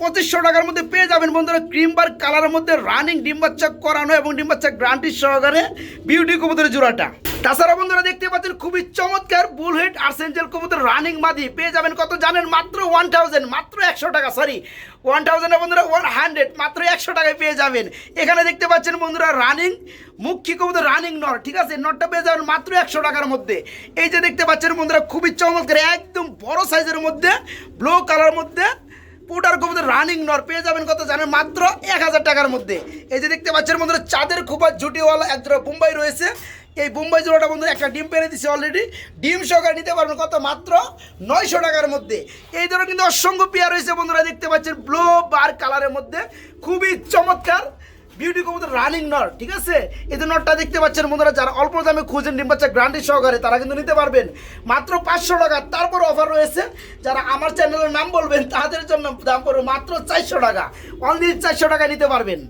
পঁচিশশো টাকার মধ্যে পেয়ে যাবেন বন্ধুরা ক্রিম বার কালারের মধ্যে রানিং ডিম বাচ্চা করানো এবং ডিম বাচ্চা গ্রান্টি সহকারে বিউটি কবুতরের জোড়াটা। তাছাড়া বন্ধুরা দেখতে পাচ্ছেন খুবই চমৎকার বুল হেড আর্সেঞ্জেল কবুতর রানিং মাদি। পেয়ে যাবেন কত জানেন? মাত্র ওয়ান থাউজেন্ড মাত্র একশো টাকা সরি ওয়ান থাউজেন্ড বন্ধুরা ওয়ান হান্ড্রেড মাত্র একশো টাকায় পেয়ে যাবেন। এখানে দেখতে পাচ্ছেন বন্ধুরা রানিং মুখী কবুতর রানিং নর ঠিক আছে? নটটা পেয়ে যাবেন মাত্র একশো টাকার মধ্যে। এই যে দেখতে পাচ্ছেন বন্ধুরা খুবই চমৎকার, একদম বড় সাইজের মধ্যে ব্লু কালার মধ্যে পুটার কবুতর রানিং নর পেয়ে যাবেন কত জানেন? মাত্র এক হাজার টাকার মধ্যে। এই যে দেখতে পাচ্ছেন বন্ধুরা, চাঁদের খুব ঝুটিওয়ালা এক জোড়া বোম্বাই রয়েছে। এই বোম্বাই জোড়াটা বন্ধু একটা ডিম পেরে দিছে অলরেডি ডিম সহকারে নিতে পারবেন কত? মাত্র নয়শো টাকার মধ্যে। এই ধরনের কিন্তু অসংখ্য পেয়ার রয়েছে বন্ধুরা, দেখতে পাচ্ছেন ব্লু বার কালারের মধ্যে। খুবই চমৎকার। বিউটি কবুতর রানিং নর ঠিক আছে? যে নটটা দেখতে পাচ্ছেন বন্ধুরা, যারা অল্প দামে খুঁজেন, ডিম বাচ্চা গ্রান্টি সহকারে, তারা কিন্তু নিতে পারবেন। মাত্র পাঁচশো টাকা, তারপর অফার রয়েছে। যারা আমার চ্যানেলের নাম বলবেন, তাদের জন্য দাম পড়বে মাত্র চারশো টাকা। অনলি চারশো টাকা নিতে পারবেন।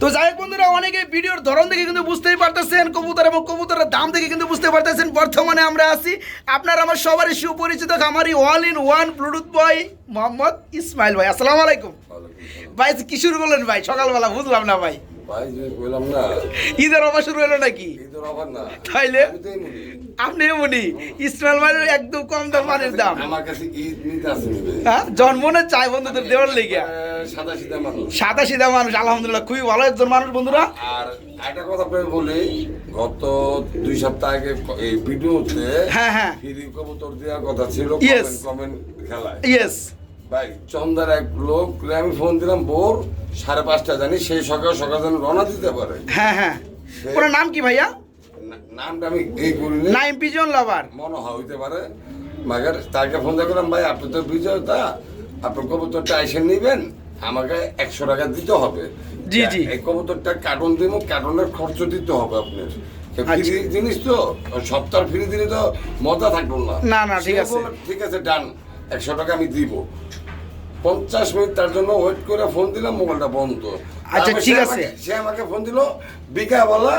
তো যাই বন্ধুরা অনেকে ভিডিওর ধরন দেখে কিন্তু বুঝতেই পারতেছেন, কবুতর এবং কবুতরের দাম দেখে কিন্তু বুঝতে পারতেছেন। বর্তমানে আমরা আছি আপনার, আমার সবারই সুপরিচিত খামারি one in one bluetooth boy Mohammad Ismail ভাই। আসসালামু আলাইকুম। ভাই কি শুরু করলেন ভাই? সকালবেলা বুঝলাম না ভাই। ঈদের অফার শুরু হলো নাকি? তাইলে? আপনি এমনি? ইসমাইল ভাইয়ের একদম কম দাম মানের দাম। হ্যাঁ জন্মনে চাই বন্ধুদের দেওয়ার লেগে সাদা সিধা মানুষ। আলহামদুলিল্লাহ খুবই ভালো একজন মানুষ বন্ধুরা। আর একটা কথা আপনাকে বলি গত দুই সপ্তাহ আগে এই ভিডিওতে হ্যাঁ, হ্যাঁ। ফ্রি কবুতর দেওয়ার কথা ছিল কমেন্ট খেলায়। ইয়েস ভাই চন্দার এক লোক আমি ফোন দিলাম ভোর সাড়ে পাঁচটা জানি সেই সকাল সকাল যেন রওনা দিতে পারে। হ্যাঁ হ্যাঁ। ওনার নাম কি ভাইয়া? নামটা আমি এই করিনি। নাইম পিজন লাভার মনে হয় হইতে পারে। মাগার তাকে ফোন করলাম ভাই আপনি তো বিজয়তা আপনি কবুতরটা এসে নিবেন আমাকে একশো টাকা দিতে হবে। জি, জি। এই কবুতরটা কার্টুন দিব কার্টুনের খরচ দিতে হবে আপনার। আচ্ছা। জিনিস তো সপ্তাহ ফ্রি দিলে তো মজা থাকল না। না, না, ঠিক আছে। ঠিক আছে ডান একশো টাকা আমি দিব। পঞ্চাশ মিনিট তার জন্য ওয়েট করে ফোন দিলাম মোবাইলটা বন্ধ। আচ্ছা, ঠিক আছে। সে আমাকে ফোন দিল বিকালবেলা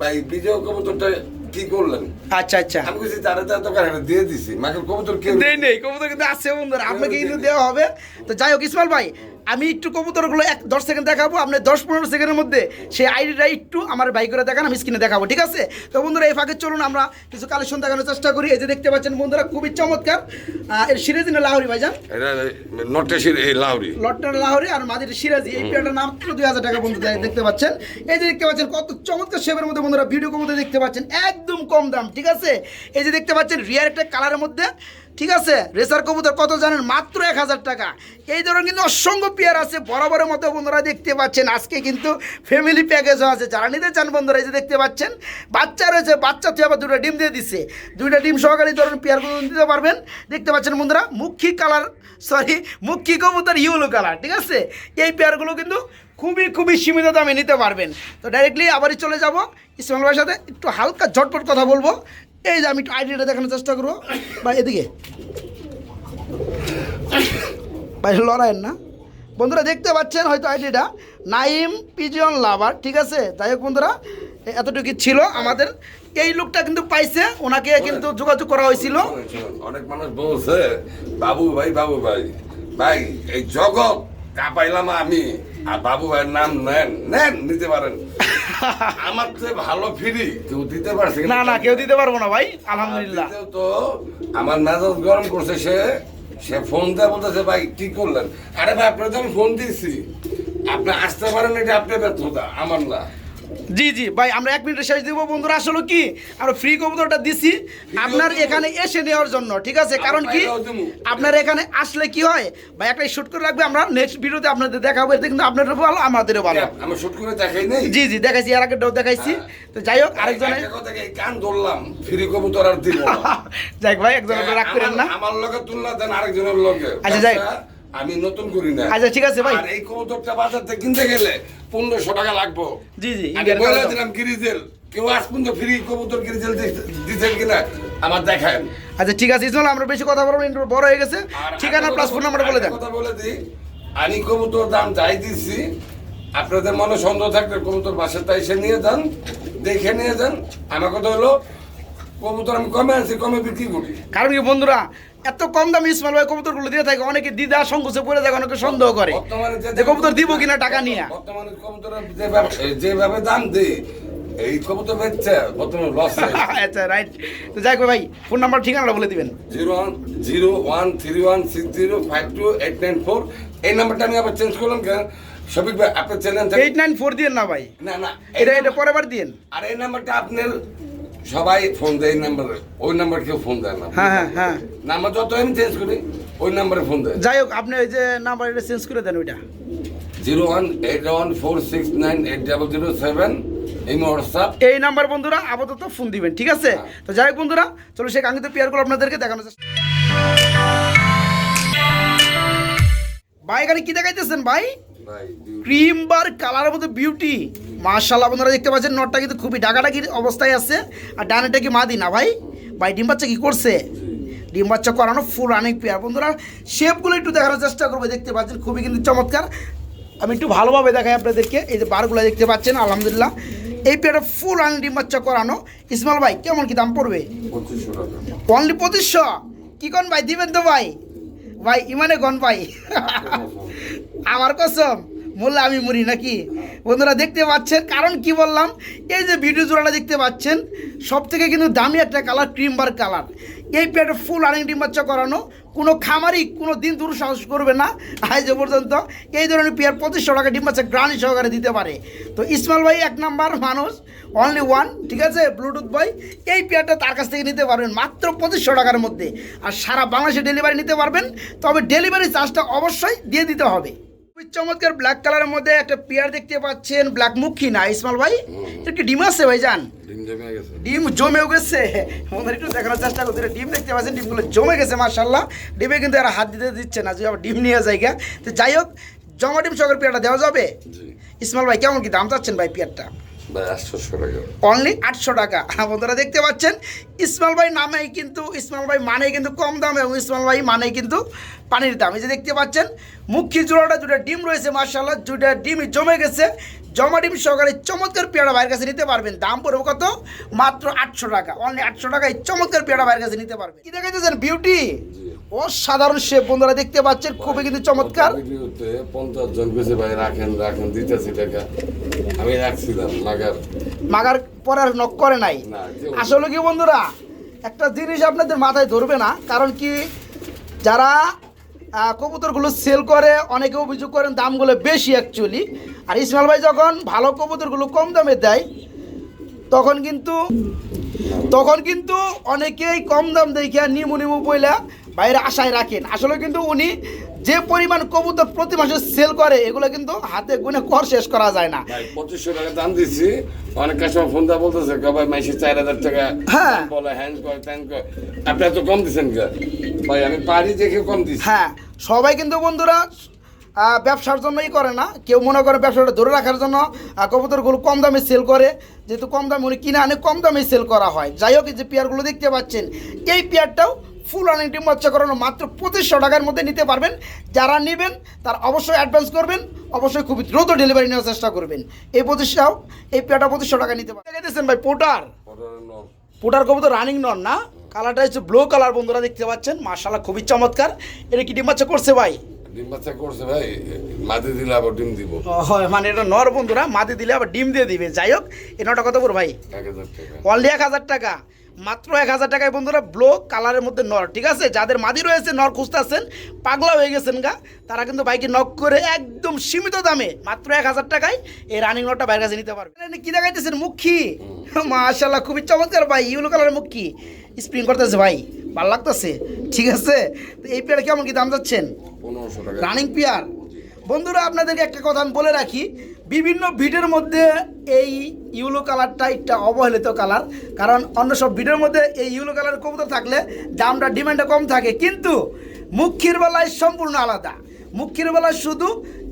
ভাই বিজয় কবুতরটা কি করলেন? আচ্ছা আচ্ছা। আমি কিছু তারে তার দোকান দিয়ে দিছি। মাকে কবুতর কেউ দেই নেই কবুতর কিন্তু আছে বন্ধুরা আপনাকে কিন্তু দেওয়া হবে। তো যাই হোক ইসমাল ভাই আমি একটু কবুতরগুলো এক দশ সেকেন্ড দেখাবো আপনি দশ পনেরো সেকেন্ডের মধ্যে সেই আইডিটা একটু আমার বাইক করে দেখান আমি স্ক্রিনে দেখাবো ঠিক আছে? তো বন্ধুরা এই ফাঁকে চলুন আমরা কিছু কালেকশন দেখানোর চেষ্টা করি। এই যে দেখতে পাচ্ছেন বন্ধুরা খুবই চমৎকার। এর সিরাজি না লাহরি ভাইজান? এই লাউরি লটন আর মাদির সিরাজি এই পেয়ারটার নাম দুই হাজার টাকা বন্ধু দেখতে পাচ্ছেন। এই যে দেখতে পাচ্ছেন কত চমৎকার শেপের মধ্যে বন্ধুরা ভিডিও মধ্যে দেখতে পাচ্ছেন একদম কম দাম ঠিক আছে? এই যে দেখতে পাচ্ছেন রিয়ার একটা কালারের মধ্যে ঠিক আছে? রেসার কবুতর কত জানেন? মাত্র এক হাজার টাকা। এই ধরনের কিন্তু অসংখ্য পেয়ার আছে, বরাবরের মতো বন্ধুরা দেখতে পাচ্ছেন। আজকে কিন্তু ফ্যামিলি প্যাকেজও আছে। যারা নিতে চান বন্ধুরা, এই যে দেখতে পাচ্ছেন, বাচ্চা রয়েছে, বাচ্চা তুই আবার দুটো ডিম দিয়ে দিচ্ছে দুইটা ডিম সহকারে এই ধরনের পেয়ারগুলো দিতে পারবেন। দেখতে পাচ্ছেন বন্ধুরা, মুখী কালার সরি মুখী কবুতর ইউলো কালার ঠিক আছে? এই পেয়ারগুলো কিন্তু খুবই খুবই সীমিত দামে নিতে পারবেন। তো ডাইরেক্টলি আবারই চলে যাব। ইসমাইল ভাইয়ের সাথে একটু হালকা ঝটপট কথা বলব। এই যে আমি একটু আইডিয়াটা দেখানোর চেষ্টা করব। বা এদিকে। ভাই লড়াইয়ের না। বন্ধুরা, দেখতে পাচ্ছেন হয়তো আইডিটা নাইম পিজিয়ন লাভার, ঠিক আছে? যাই হোক বন্ধুরা এতটুকু ছিল আমাদের। এই লোকটা কিন্তু পাইছে, ওনাকে কিন্তু যোগাযোগ করা হয়েছিল। অনেক মানুষ বলছে, বাবু ভাই বাবু ভাই ভাই, এই জগৎ কাপাইলাম আমি। আর বাবু ভাইয়ের নাম নেন। নেন নিতে পারেন। আমার তো ভালো ফ্রি। কেউ দিতে পারছে না না কেউ দিতে পারব না ভাই আলহামদুলিল্লাহ। তো আমার মেজাজ গরম করছে সে সে ফোন দেয় বলতেছে ভাই কি করলেন? আরে ভাই আপনার তো আমি ফোন দিয়েছি। আপনি আসতে পারেন এটা আপনার ব্যর্থতা আমার না। জি জি ভাই আমরা এক মিনিটে শেষ দিব। বন্ধুরা আসলে কি আমরা ফ্রি কবুতরটা দিছি আপনার এখানে এসে নেওয়ার জন্য ঠিক আছে? কারণ কি আপনার এখানে আসলে কি হয় ভাই একটা শুট করে রাখবে আমরা নেক্সট ভিডিওতে আপনাদের দেখাবো। এতে কিন্তু আপনাদেরও ভালো আমাদেরও ভালো। আমি শুট করে দেখাই নেই। জি জি দেখাইছি এর আগে দেখাইছি। তো যাই হোক আরেকজনে একটা কথা কি, কান ধরলাম ফ্রি কবুতর আর দিব যাই ভাই একজনের রাগ করেন না। আমার- আমার লগে তুলনা দেন আরেকজনের লগে। আচ্ছা, যাই। আমি নতুন করি না। আচ্ছা, ঠিক আছে, ভাই। আর এই কবুতরটা বাজার থেকে কিনতে গেলে পনেরোশো টাকা লাগবো। জি, জি, আমি বলে দিলাম গিরিজেল কেউ আজ পর্যন্ত ফ্রি কবুতর গিরিজেল দিচ্ছেন কিনা আমার দেখায় আচ্ছা ঠিক আছে ইসমাইল আমরা বেশি কথা বলব না, বড় হয়ে গেছে। ঠিকানা প্লাস ফোন নাম্বার বলে দেন। কথা বলে দিই আমি কবুতর দাম যাই দিচ্ছি আপনাদের মনে সন্দেহ থাকলে কবুতর বাসাটা এসে নিয়ে যান দেখে নিয়ে যান। আমার কথা হলো কবুতর আমি কমে আনছি কমে বিক্রি করি। কারণ কি বন্ধুরা এত কম দামে ইসমাইল ভাই কবুতরগুলো দিয়ে থাকে অনেকে দিদা সংকোচে পড়ে থাকে অনেকে সন্দেহ করে। যে- কবুতর দিব কিনা টাকা নিয়ে। বর্তমানে কবুতরের যেভাবে দাম দেই এই কবুতর বেচছে বর্তমানে লস আচ্ছা রাইট তো যাই হোক ভাই ফোন নাম্বার ঠিকানাটা বলে দিবেন। Zero one zero one three one six zero five two eight nine four. এই নাম্বারটা আমি আবার চেঞ্জ করলাম কেন? ভাই আপনার চ্যানেল এইট নাইন ফোর দিয়েন না ভাই। না না এটা এটা পরের বার দিয়েন। আর এই নাম্বারটা আপনার সবাই ফোন দেয় এই নাম্বারে। ওই নাম্বার কেউ ফোন দেয় না। হ্যাঁ হ্যাঁ হ্যাঁ। নাম্বার যত আমি চেঞ্জ করি ওই নাম্বারে ফোন দেয়। যাই হোক আপনি ওই যে নাম্বার এটা চেঞ্জ করে দেন ওইটা। Zero one eight one four six nine eight double zero seven এই হোয়াটসঅ্যাপ এই নাম্বার বন্ধুরা আপাতত ফোন দিবেন ঠিক আছে? তো যাই হোক বন্ধুরা চলো সেই কাঙ্ক্ষিত পেয়ারগুলো আপনাদেরকে দেখানো চেষ্টা ভাই এখানে কি দেখাইতেছেন ভাই? ক্রিম বার কালারের মধ্যে বিউটি মার্শাল্লাহ বন্ধুরা দেখতে পাচ্ছেন নটটা কিন্তু খুবই ডাকাডাকির অবস্থায় আছে। আর ডানেটা কি মাদি না ভাই? ভাই ডিম বাচ্চা কি করছে? ডিম বাচ্চা করানো ফুল রানিং পেয়ার বন্ধুরা শেপগুলো একটু দেখানোর চেষ্টা করব। দেখতে পাচ্ছেন খুবই কিন্তু চমৎকার। আমি একটু ভালোভাবে দেখাই আপনাদেরকে। এই যে বারগুলো দেখতে পাচ্ছেন আলহামদুলিল্লাহ। এই পেয়ারটা ফুল রানিং ডিম বাচ্চা করানো। ইসমাল ভাই কেমন কি দাম পড়বে? অনলি পঁচিশশো? কি কন ভাই দিবেন তো ভাই? ভাই ইমানে গন ভাই? আমার কসম। বললে আমি মরি নাকি? বন্ধুরা, দেখতে পাচ্ছেন, কারণ কি বললাম? এই যে ভিডিও জোড়াটা দেখতে পাচ্ছেন সব থেকে কিন্তু দামি একটা কালার ক্রিম বার কালার এই পেটে ফুল আর্নিং ডিম বাচ্চা করানো, কোনো খামারি কোনো দিন দুঃসাহস করবে না। আজ পর্যন্ত এই ধরনের পেয়ার পঁচিশশো টাকা ডিম বাচ্চা গ্রানি সহকারে দিতে পারে। তো ইসমাইল ভাই এক নাম্বার মানুষ অনলি ওয়ান ঠিক আছে? ব্লুটুথ বয় এই পেয়ারটা তার কাছ থেকে নিতে পারবেন মাত্র পঁচিশশো টাকার মধ্যে। আর সারা বাংলাদেশে ডেলিভারি নিতে পারবেন, তবে ডেলিভারি চার্জটা অবশ্যই দিয়ে দিতে হবে। খুবই চমৎকার ব্ল্যাক কালারের মধ্যে একটা পেয়ার দেখতে পাচ্ছেন ব্ল্যাক মুখী না ইসমাল ভাই? একটু কি ডিম আছে ভাই যান ডিম জমে গেছে। ডিম জমেও গেছে। আমাদের একটু দেখানোর চেষ্টা করতে ডিম দেখতে পাচ্ছেন ডিমগুলো জমে গেছে মার্শাল্লাহ ডিমে কিন্তু আর হাত দিতে দিচ্ছে না যে আবার ডিম নিয়ে জায়গা তো যাই হোক জমা ডিম সকের পেয়ারটা দেওয়া যাবে? ইসমাল ভাই কেমন কি দাম চাচ্ছেন ভাই পেয়ারটা অনলি আটশো টাকা। বন্ধুরা দেখতে পাচ্ছেন ইসমাল ভাই নামেই কিন্তু ইসমাল ভাই মানেই কিন্তু কম দাম এবং ইসমাল ভাই মানেই কিন্তু পানির দাম। এই যে দেখতে পাচ্ছেন মুখী জোড়াটা দুটা ডিম রয়েছে মার্শাল্লাহ দুটা ডিমই জমে গেছে। জমা ডিম সহকারে চমৎকার পেয়ারা ভাইয়ের কাছে নিতে পারবেন। দাম পড়বে কত? মাত্র আটশো টাকা। অনলি আটশো টাকায় চমৎকার পেয়ারা ভাইয়ের কাছে নিতে পারবেন। কি দেখাইতেছেন বিউটি অসাধারণ শেপ বন্ধুরা দেখতে পাচ্ছেন খুবই কিন্তু চমৎকার। পঞ্চাশ জন বেশি ভাই রাখেন রাখেন দিতেছি টাকা। আমি রাখছিলাম মাগার। মাগার পরে আর নক করে নাই। আসলে কি বন্ধুরা একটা জিনিস আপনাদের মাথায় ধরবে না কারণ কি যারা কবুতরগুলো সেল করে অনেকে অভিযোগ করেন দামগুলো বেশি অ্যাকচুয়ালি আর ইসমাইল ভাই যখন ভালো কবুতরগুলো কম দামে দেয় তখন কিন্তু তখন কিন্তু অনেকেই কম দাম দেখিয়া নিমু নিমু বইলা বাইরে আশায় রাখেন। আসলে কিন্তু উনি যে পরিমাণ কবুতর প্রতি মাসে সেল করে এগুলো কিন্তু হাতে গুনে কর শেষ করা যায় না। পঁচিশশো টাকা দাম দিচ্ছি অনেক কাস্টমার ফোন দা বলতেছে ভাই মাসে চার হাজার টাকা হ্যাঁ। বলে হ্যান কয় ত্যান কয়। আপনি এত কম দিচ্ছেন ভাই আমি পারি দেখে কম দিচ্ছি হ্যাঁ সবাই কিন্তু বন্ধুরা ব্যবসার জন্যই করে না। কেউ মনে করে ব্যবসাটা ধরে রাখার জন্য কবুতরগুলো কম দামে সেল করে। যেহেতু কম দামে উনি কিনে আনে কম দামে সেল করা হয়। যাই হোক যে পেয়ারগুলো দেখতে পাচ্ছেন এই পেয়ারটাও ফুল রানিং ডিম বাচ্চা করানো মাত্র পঁচিশশো টাকার মধ্যে নিতে পারবেন। যারা নেবেন তার অবশ্যই অ্যাডভান্স করবেন অবশ্যই খুব দ্রুত ডেলিভারি নেওয়ার চেষ্টা করবেন। এই পঁচিশটাও এই পেয়ারটা পঁচিশশো টাকা নিতে পারবেন। দেখেছেন ভাই পোটার। পোটার কবুতর রানিং নন না? কালারটা হচ্ছে ব্লু কালার বন্ধুরা দেখতে পাচ্ছেন। মার্শাল্লাহ খুবই চমৎকার। এটা কি ডিম বাচ্চা করছে ভাই? ডিম বাচ্চা করছে ভাই মাঝে দিলে আবার ডিম দিব। হয় মানে এটা নর বন্ধুরা মাটি দিলে আবার ডিম দিয়ে দিবে। যাই হোক এ নটা কত করে ভাই? অনলি এক হাজার টাকা। মাত্র এক হাজার টাকায় বন্ধুরা ব্লু কালারের মধ্যে নর ঠিক আছে? যাদের মাদি রয়েছে নর খুঁজতেছেন পাগলা হয়ে গেছেন গা তারা কিন্তু বাইকে নক করে একদম সীমিত দামে মাত্র এক হাজার টাকায় এই রানিং নটটা বাইরের কাছে নিতে পারবে। কি দেখাইতেছেন মুখী? মাশাল্লাহ খুবই চমৎকার ভাই ইউলো কালারের মুখী। স্প্রিং করতেছে ভাই ভালো লাগতেছে ঠিক আছে? তো এই পেয়ারা কেমন কি দাম যাচ্ছেন? Running pair. বন্ধুরা আপনাদেরকে একটা কথা আমি বলে রাখি বিভিন্ন ভিডের মধ্যে এই ইউলো কালারটা একটা অবহেলিত কালার। কারণ অন্য সব ভিডের মধ্যে এই ইউলো কালার কবুতর থাকলে দামটা, ডিমান্ডটা কম থাকে। কিন্তু মুখির বেলায় সম্পূর্ণ আলাদা। মুখির বেলায় শুধু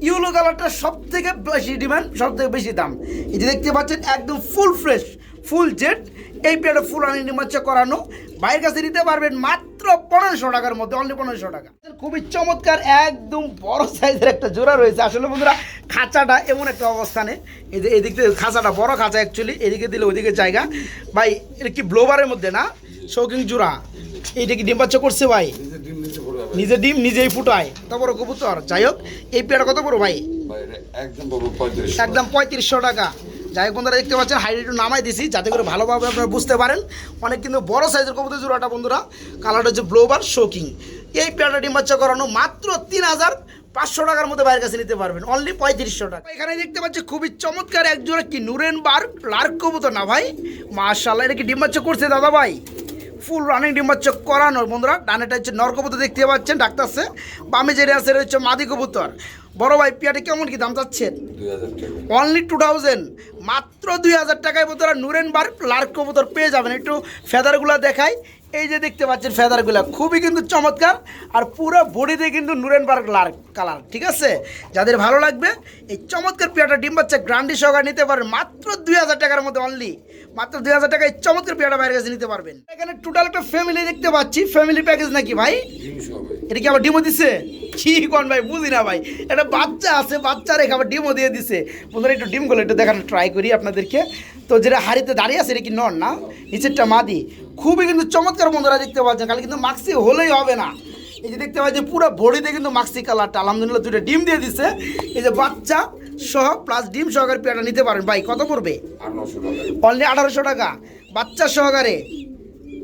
ইউলো কালারটা সব থেকে বেশি ডিমান্ড সব থেকে বেশি দাম। যে দেখতে পাচ্ছেন, একদম ফুল ফ্রেশ ফুল জেট এই পেয়ারটা ফুল আনি নিমাচ্ছা করানো। বাইরের কাছে নিতে পারবেন মাত্র পনেরোশো টাকার মধ্যে অনলি পনেরোশো টাকা। খুবই চমৎকার একদম বড় সাইজের একটা জোড়া রয়েছে। আসলে বন্ধুরা খাঁচাটা এমন একটা অবস্থানে এই যে এদিক থেকে খাঁচাটা বড় খাঁচা অ্যাকচুয়ালি এদিকে দিলে ওইদিকে জায়গা। ভাই এটা কি ব্লোবারের মধ্যে না? শৌকিং জোড়া। এইটা কি ডিম বাচ্চা করছে ভাই? নিজে ডিম নিজেই ফুটায়। কত বড় কবুতর। যাই হোক এই পেয়ারটা কত বড় ভাই? ভাই একদম একদম পঁয়ত্রিশশো টাকা। যাই বন্ধুরা, দেখতে পাচ্ছেন হাইট একটু নামাই দিছি, যাতে করে ভালোভাবে আপনারা বুঝতে পারেন। অনেক কিন্তু বড় সাইজের কবুতর জোড়াটা বন্ধুরা কালারটা হচ্ছে ব্লোবার শোকিং এই পেয়ারটা ডিম বাচ্চা করানো মাত্র তিন হাজার পাঁচশো টাকার মধ্যে বাইরের কাছে নিতে পারবেন অনলি পঁয়ত্রিশশো টাকা। এখানে দেখতে পাচ্ছি, খুবই চমৎকার এক জোড়া কি নুরেন বার লার্ক কবুতর না ভাই? মার্শাল্লাহ এটা কি ডিম বাচ্চা করছে দাদা ভাই? ফুল রানিং ডিম বাচ্চা করানো বন্ধুরা ডানেটা হচ্ছে নর কবুতর দেখতে পাচ্ছেন ডাক্তারছে বামে যে আছে হচ্ছে মাদি কবুতর। বড় ভাই পিয়াটা কেমন কি দাম চাচ্ছেন অনলি টু থাউজেন্ড মাত্র দুই হাজার টাকায় বোতরা নুরেন বার লার্ক কবুতর পেয়ে যাবেন। একটু ফেদারগুলো দেখাই। এই যে দেখতে পাচ্ছেন ফেদারগুলো খুবই কিন্তু চমৎকার। আর পুরো বডিতে কিন্তু নুরেন বার্গ লার্ক কালার ঠিক আছে? যাদের ভালো লাগবে এই চমৎকার পেয়াটা ডিম বাচ্চা গ্রান্ডি সহকারে নিতে পারেন মাত্র দুই হাজার টাকার মধ্যে অনলি মাত্র দুই হাজার টাকায় চমৎকার পেয়াটা বাইরের কাছে নিতে পারবেন। এখানে টোটাল একটা ফ্যামিলি দেখতে পাচ্ছি। ফ্যামিলি প্যাকেজ নাকি ভাই। এটা কি আবার ডিমও দিছে? কি কোন ভাই? বুঝি না ভাই। এটা বাচ্চা আছে বাচ্চা রেখে আবার ডিমও দিয়ে দিছে। বন্ধুরা একটু ডিমগুলো একটু দেখানোর ট্রাই করি আপনাদেরকে। তো যেটা হাড়িতে দাঁড়িয়ে আছে এটা কি নন না? নিচেরটা মাদি। খুবই কিন্তু চমৎকার বন্ধুরা দেখতে পাচ্ছেন। খালি কিন্তু মাক্সি হলেই হবে না। এই যে দেখতে পাচ্ছি পুরো বডিতে কিন্তু মাক্সি কালারটা আলহামদুলিল্লাহ দুটো ডিম দিয়ে দিছে। এই যে বাচ্চা সহ প্লাস ডিম সহকারে পেয়াটা নিতে পারেন। ভাই কত পড়বে? অনলি আঠারোশো টাকা। বাচ্চা সহকারে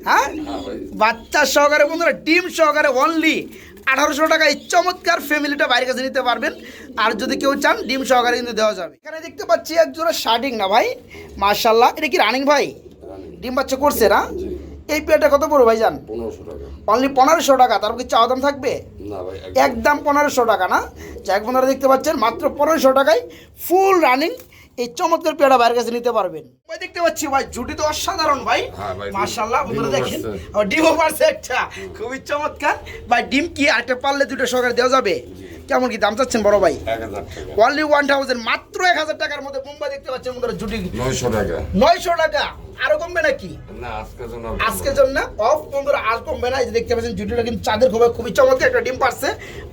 হ্যাঁ? হ্যাঁ বাচ্চা সহকারে বন্ধুরা ডিম সহকারে অনলি আঠারোশো টাকা এই চমৎকার ফ্যামিলিটা বাইরের কাছে নিতে পারবেন। আর যদি কেউ চান ডিম সহকারে কিন্তু দেওয়া যাবে। এখানে দেখতে পাচ্ছি এক জোড়া শার্টিং না ভাই? মার্শাল্লাহ এটা কি রানিং ভাই? ডিম বাচ্চা করছে না? এই পেয়ারটা কত পড়ো ভাই যান অনলি পনেরোশো টাকা। তারপর কি চাওয়া দাম থাকবে? একদম। পনেরোশো টাকা না? যাক বন্ধুরা দেখতে পাচ্ছেন মাত্র পনেরোশো টাকায় ফুল রানিং এই চমৎকার পেয়ারা বাইরের কাছে নিতে পারবেন। ভাই দেখতে পাচ্ছি ভাই জুটি তো অসাধারণ ভাই। হ্যাঁ ভাই, বন্ধুরা দেখেন ডিমও পারছে একটা। খুবই চমৎকার। ভাই ডিম কি আরেকটা পারলে দুটো সহকারে দেওয়া যাবে? কেমন কি দাম চাচ্ছেন বড় ভাই? অনলি ওয়ান থাউজেন্ড মাত্র এক হাজার টাকার মধ্যে মুম্বাই দেখতে পাচ্ছেন বন্ধুরা জুটি। নয়শো টাকা। নয়শো টাকা। আরও কমবে নাকি? না আজকের জন্য আজকের জন্য অফ বন্ধুরা আর কমবে না। এই যে দেখতে পাচ্ছেন জুটিটা কিন্তু চাঁদের খুবই খুবই চমৎকার একটা ডিম পারছে।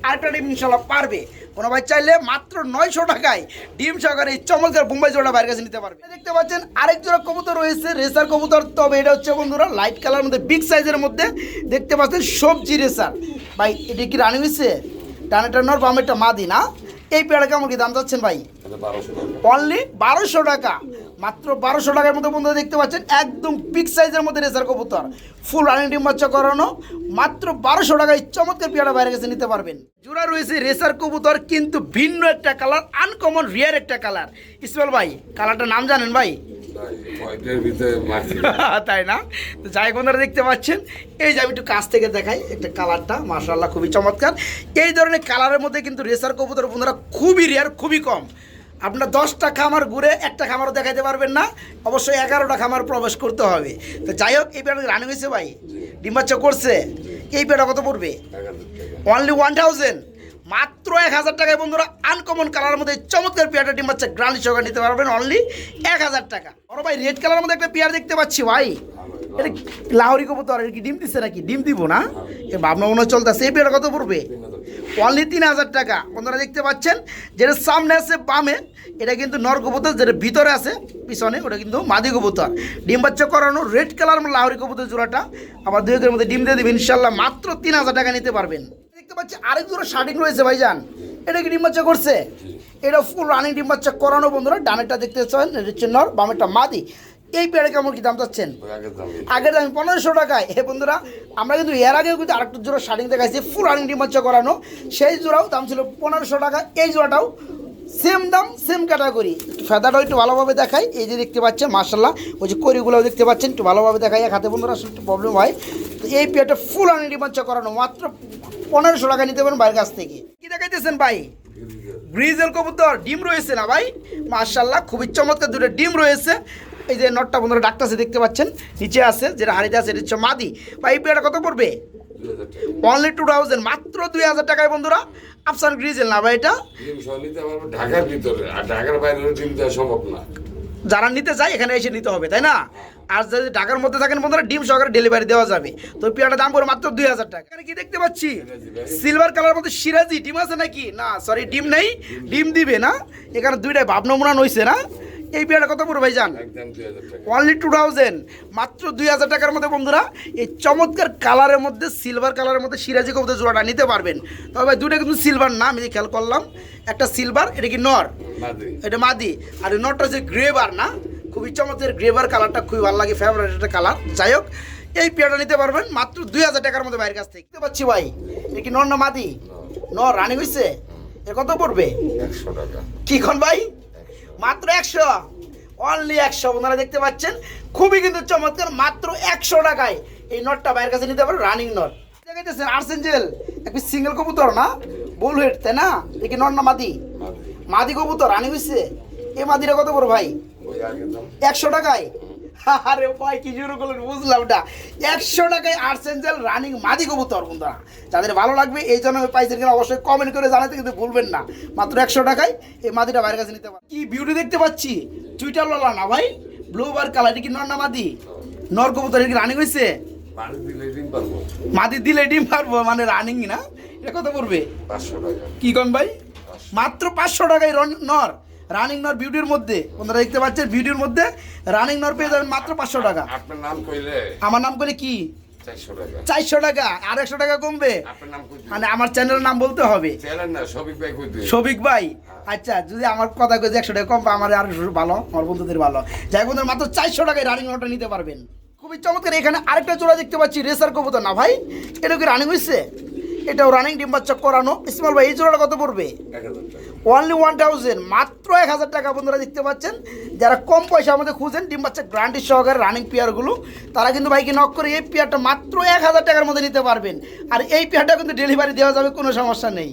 আর একটা ডিম ইনশাল্লাহ পারবে। কোনো ভাই চাইলে মাত্র নয়শো টাকায় ডিম সহকারে এই চমৎকার বোম্বাই জোড়া বাইরের কাছে নিতে পারবে। দেখতে পাচ্ছেন আরেক জোড়া কবুতর রয়েছে রেসার কবুতর। তবে এটা হচ্ছে বন্ধুরা লাইট কালার মধ্যে বিগ সাইজের মধ্যে দেখতে পাচ্ছেন সবজি রেসার। ভাই এটি কি রানি হয়েছে? ডানেটা নর বামেরটা মাদি না। এই পেয়ারা কেমন কি দাম যাচ্ছেন ভাই? অনলি বারোশো টাকা। মাত্র বারোশো টাকার মতো বন্ধুরা দেখতে পাচ্ছেন একদম বিগ সাইজের মধ্যে রেসার কবুতর। ফুল রানিং ডিম বাচ্চা করানো মাত্র বারোশো টাকায় চমৎকার পেয়ারা বাইরে কাছে নিতে পারবেন। জোড়া রয়েছে রেসার কবুতর কিন্তু ভিন্ন একটা কালার আনকমন রিয়ার একটা কালার ইসমাইল ভাই কালারটার নাম জানেন ভাই? তাই না? তো যাই বন্ধুরা দেখতে পাচ্ছেন এই যে আমি একটু কাছ থেকে দেখাই একটা কালারটা মার্শাল্লাহ খুবই চমৎকার। এই ধরনের কালারের মধ্যে কিন্তু রেসার কবুতর বন্ধুরা খুবই রেয়ার খুবই কম। আপনার দশটা খামার ঘুরে একটা খামারও দেখাইতে পারবেন না, অবশ্যই এগারোটা খামার প্রবেশ করতে হবে। তো যাই হোক, এই পেয়ারটা রানি হয়েছে ভাই, ডিম করছে, এই পেয়ারটা কত পড়বে? অনলি ওয়ান থাউজেন্ড মাত্র এক হাজার টাকায় বন্ধুরা আনকমন কালারের মধ্যে চমৎকার পেয়ারটা ডিম বাচ্চা গ্রান্ড সহকারে নিতে পারবেন অনলি এক হাজার টাকা। বড় ভাই রেড কালারের মধ্যে একটা পেয়ার দেখতে পাচ্ছি ভাই। এটা লাহোরি কবুতর, এটা কি ডিম দিচ্ছে নাকি? ডিম দিব না? ভাবনা মনে চলতেছে। এই পেয়ারটা কত পড়বে? অনলি তিন হাজার টাকা। বন্ধুরা, দেখতে পাচ্ছেন? যেটা সামনে আছে বামে, এটা কিন্তু নর কবুতর, যেটা ভিতরে আছে, পিছনে, ওটা কিন্তু মাদি কবুতর। ডিম বাচ্চা করানো রেড কালার লাহোরি কবুতর জোড়াটা। আবার দুই একের মধ্যে ডিম দিয়ে দেবেন ইনশাল্লাহ মাত্র তিন হাজার টাকা নিতে পারবেন। দেখতে পাচ্ছি আরেক জোড়া শার্টিং রয়েছে ভাইজান। এটা কি ডিম বাচ্চা করছে? এটা ফুল রানিং ডিম বাচ্চা করানো বন্ধুরা। ডানেরটা দেখতে পাচ্ছেন এটা হচ্ছে নর, বামেরটা মাদি। এই পেয়ারে কেমন কি দাম চাচ্ছেন? আগের দাম পনেরোশো টাকায়। হে বন্ধুরা আমরা কিন্তু এর আগেও কিন্তু আরেকটা জোড়া শার্টিং দেখাইছি ফুল রানিং ডিমাচ্চা করানো সেই জোড়াও দাম ছিল পনেরোশো টাকা এই জোড়াটাও সেম দাম সেম ক্যাটাগরি ফেদাটাও একটু ভালোভাবে দেখাই এই যে দেখতে পাচ্ছেন মার্শাল্লাহ ওই যে করিগুলোও দেখতে পাচ্ছেন একটু ভালোভাবে দেখাই এক হাতে বন্ধুরা আসলে একটু প্রবলেম হয়। তো এই পেয়ারটা ফুল রানিং ডিমাচ্চা করানো মাত্র পনেরোশো টাকা নিতে পারেন বাইরের কাছ থেকে। কি দেখাইতেছেন ভাই? গ্রিজেল। কবুতর ডিম রয়েছে না ভাই? মার্শাল্লাহ খুবই চমৎকার দুটো ডিম রয়েছে। এই যে নটটা বন্ধুরা ডাক্তারছে দেখতে পাচ্ছেন? নিচে আছে যেটা হাড়িতে আছে এটা হচ্ছে মাদি। বা এই পেয়ারটা কত পড়বে? অনলি টু থাউজেন্ড মাত্র দুই হাজার টাকায় বন্ধুরা। আফসান গ্রিজেল না ভাই এটা? ঢাকার ভিতরে। আর ঢাকার বাইরে ডিম দেওয়া সম্ভব না। যারা নিতে চায় এখানে এসে নিতে হবে তাই না? আর যদি ঢাকার মধ্যে থাকেন বন্ধুরা ডিম সহকারে ডেলিভারি দেওয়া যাবে। তো পেয়ারটার দাম পড়ে মাত্র দুই হাজার টাকা। এখানে কি দেখতে পাচ্ছি? সিলভার কালার মধ্যে সিরাজি ডিম আছে নাকি? না সরি ডিম নেই। ডিম দিবে না। এখানে দুইটাই ভাব নমুনা নইছে না। এই পেয়ারটা কত পড়বে ভাই জান একদম দুই হাজার টাকা। অনলি টু থাউজেন্ড মাত্র দুই হাজার টাকার মধ্যে বন্ধুরা এই চমৎকার কালারের মধ্যে সিলভার কালারের মধ্যে সিরাজি কবুতর জোড়াটা নিতে পারবেন। তবে ভাই দুটো কিন্তু সিলভার না আমি খেয়াল করলাম একটা সিলভার এটা কি নর? এটা মাদি। আর নরটা হচ্ছে গ্রেভার না খুবই চমৎকার গ্রেভার কালারটা খুবই ভালো লাগে ফেভারিট একটা কালার যাই হোক এই পেয়ারটা নিতে পারবেন মাত্র দুই হাজার টাকার মধ্যে বাইরের কাছ থেকে। দেখতে পাচ্ছি ভাই এটা কি নর না মাদি? নর। রানি হয়েছে এ কত পড়বে? কি খন ভাই? মাত্র একশো। অনলি একশো। আপনারা দেখতে পাচ্ছেন খুবই কিন্তু চমৎকার মাত্র একশো টাকায় এই নটটা বাইরের কাছে নিতে পারে রানিং নট দেখাইতেছেন আর্সেঞ্জেল একটি সিঙ্গেল কবুতর না? বুল হেড তাই না? দেখি নট না মাদি? মাদি। কবুতর রানিং হয়েছে এ মাদিটা কত বড় ভাই? একশো টাকায়? আরে ভাই কি শুরু করলেন? বুঝলাম না। একশো টাকায় আর্সেঞ্জেল রানিং মাদি কবুতর বন্ধুরা। যাদের ভালো লাগবে এই জন্য আমি পাইছেন কিনা অবশ্যই কমেন্ট করে জানাতে কিন্তু ভুলবেন না। মাত্র একশো টাকায় এই মাদিটা বাইরের কাছে নিতে পারেন কি বিউটি দেখতে পাচ্ছি? টুইটার ললা না ভাই? ব্লু বার কালার কি নর না মাদি? নর কবুতর কি রানিং হয়েছে? মাদি দিলে ডিম পারব মানে রানিং না? এটা কত পড়বে? কি কন ভাই? মাত্র পাঁচশো টাকায় নর। রানিং নর বিউটির মধ্যে বন্ধুরা দেখতে পাচ্ছেন বিউটির মধ্যে রানিং নর পেয়ে যাবেন মাত্র পাঁচশো টাকা। আপনার নাম কইলে? আমার নাম করে কি? চারশো টাকা। আর একশো টাকা কমবে? আপনার মানে আমার চ্যানেলের নাম বলতে হবে। শফিক ভাই আচ্ছা যদি আমার কথা কই একশো টাকা কম আমার আর ভালো আমার বন্ধুদের ভালো। যাই বন্ধুরা মাত্র চারশো টাকায় রানিং নটা নিতে পারবেন। খুবই চমৎকার এখানে আরেকটা জোড়া দেখতে পাচ্ছি রেসার কবুতর না ভাই? এটা কি রানিং হয়েছে এটাও রানিং ডিম বাচ্চা করানো। ইসমাল ভাই এই জোড়াটা কত পড়বে? অনলি ওয়ান থাউজেন্ড মাত্র এক হাজার টাকা বন্ধুরা দেখতে পাচ্ছেন। যারা কম পয়সা আমাদের খুঁজেন ডিম বাচ্চা গ্রান্টির সহকারে রানিং পেয়ারগুলো তারা কিন্তু ভাইকে নক করে এই পেয়ারটা মাত্র এক হাজার টাকার মধ্যে নিতে পারবেন। আর এই পেয়ারটা কিন্তু ডেলিভারি দেওয়া যাবে, কোনো সমস্যা নেই।